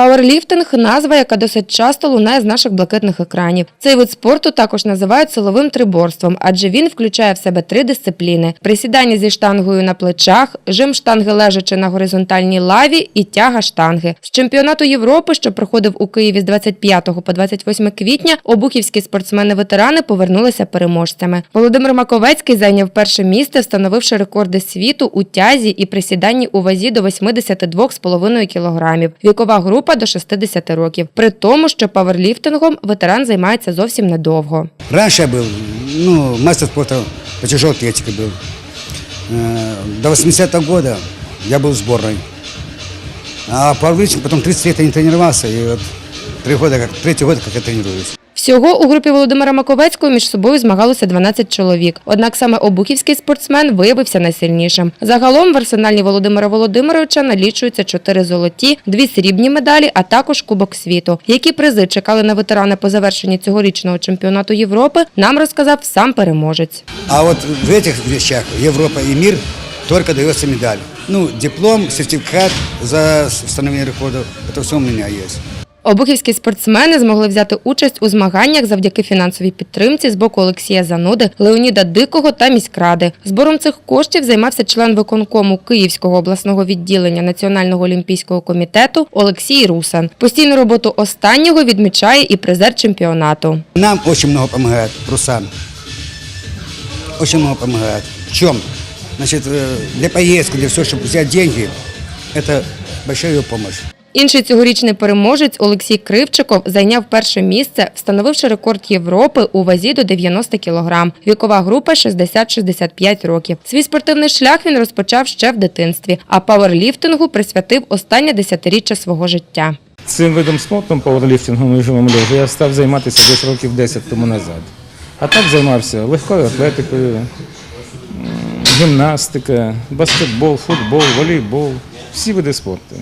Пауерліфтинг назва, яка досить часто лунає з наших блакитних екранів. Цей вид спорту також називають силовим триборством, адже він включає в себе три дисципліни: присідання зі штангою на плечах, жим штанги лежачи на горизонтальній лаві і тяга штанги. З чемпіонату Європи, що проходив у Києві з 25 по 28 квітня, обухівські спортсмени-ветерани повернулися переможцями. Володимир Маковецький зайняв перше місце, встановивши рекорди світу у тязі і присіданні у вазі до 82,5 кілограмів. Вікова група до 60 років. При тому, що паверліфтингом ветеран займається зовсім недовго. Раньше я был, ну, мастер спорта по тяжелой атлетике был. Э, До 80-го года я был в сборной. А по Павловичем потом 30 лет я не тренировался, и вот три года, как, третий год, как я тренируюсь. Всього у групі Володимира Маковецького між собою змагалося 12 чоловік. Однак саме обухівський спортсмен виявився найсильнішим. Загалом в арсеналі Володимира Володимировича налічуються 4 золоті, 2 срібні медалі, а також Кубок світу. Які призи чекали на ветерана по завершенні цьогорічного чемпіонату Європи, нам розказав сам переможець. А вот в этих вещах Европа и мир только дается медаль. Ну, диплом, сертификат за установление рекордов, это все у меня есть. Обухівські спортсмени змогли взяти участь у змаганнях завдяки фінансовій підтримці з боку Олексія Зануди, Леоніда Дикого та міськради. Збором цих коштів займався член виконкому Київського обласного відділення Національного олімпійського комітету Олексій Русан. Постійну роботу останнього відмічає і призер чемпіонату. Нам очень много помогает Русан. Очень много помогает. В чем? Значит, э, для поездки, для всего, чтобы взять деньги, это большая ее помощь. Інший цьогорічний переможець Олексій Кривчиков зайняв перше місце, встановивши рекорд Європи у вазі до 90 кг. Вікова група 60-65 років. Свій спортивний шлях він розпочав ще в дитинстві, а пауерліфтингу присвятив останнє десятиріччя свого життя. Цим видом спорту, пауерліфтингом і живим лежа, я став займатися десь років 10 тому назад. А так займався легкою атлетикою, гімнастика, баскетбол, футбол, волейбол, всі види спорту.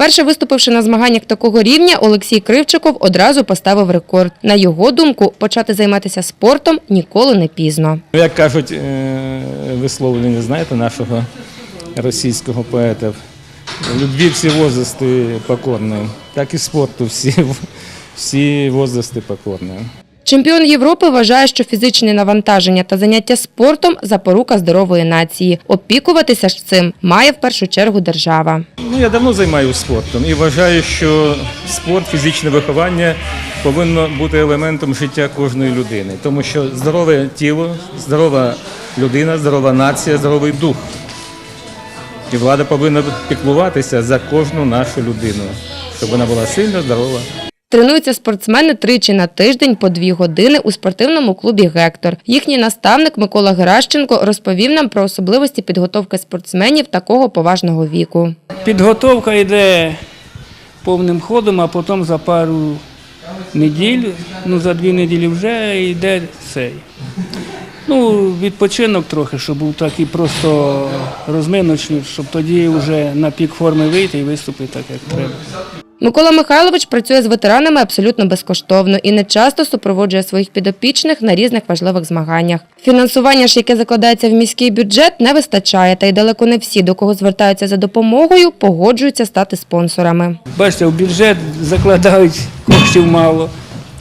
Перше виступивши на змаганнях такого рівня, Олексій Кривчиков одразу поставив рекорд. На його думку, почати займатися спортом ніколи не пізно. Ну, Як кажуть е, висловлення, знаєте, нашого російського поета, любві всі возрасти покорні, так і спорту всі, всі возрасти покорні. Чемпіон Європи вважає, що фізичне навантаження та заняття спортом запорука здорової нації. Опікуватися ж цим має в першу чергу держава. Ну, я давно займаюся спортом і вважаю, що спорт, фізичне виховання повинно бути елементом життя кожної людини, тому що здорове тіло, здорова людина, здорова нація, здоровий дух. І влада повинна піклуватися за кожну нашу людину, щоб вона була сильна, здорова. Тренуються спортсмени тричі на тиждень по дві години у спортивному клубі Гектор. Їхній наставник Микола Геращенко розповів нам про особливості підготовки спортсменів такого поважного віку. Підготовка йде повним ходом, а потім за пару неділь, ну за дві неділі вже йде цей. Ну, відпочинок трохи, щоб був такий просто розминочний, щоб тоді вже на пік форми вийти і виступити так, як треба. Микола Михайлович працює з ветеранами абсолютно безкоштовно і не часто супроводжує своїх підопічних на різних важливих змаганнях. Фінансування ж, яке закладається в міський бюджет, не вистачає, та й далеко не всі, до кого звертаються за допомогою, погоджуються стати спонсорами. Бачите, в бюджет закладають коштів мало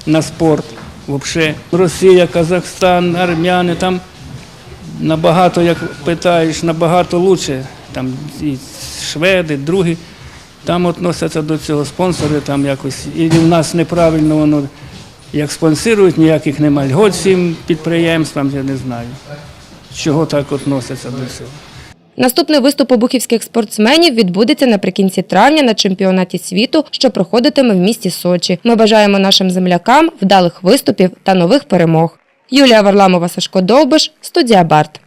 на спорт. Взагалі. Росія, Казахстан, армяни там набагато, як питаєш, набагато краще. Там і шведи, другі. Там относяться до цього спонсори, там якось. І в нас неправильно воно як спонсорують, ніяких немає льгот всім підприємствам, я не знаю. Чого так относяться до цього. Наступний виступ обухівських спортсменів відбудеться наприкінці травня на чемпіонаті світу, що проходитиме в місті Сочі. Ми бажаємо нашим землякам вдалих виступів та нових перемог. Юлія Варламова, Сашко Довбиш, студія Барт.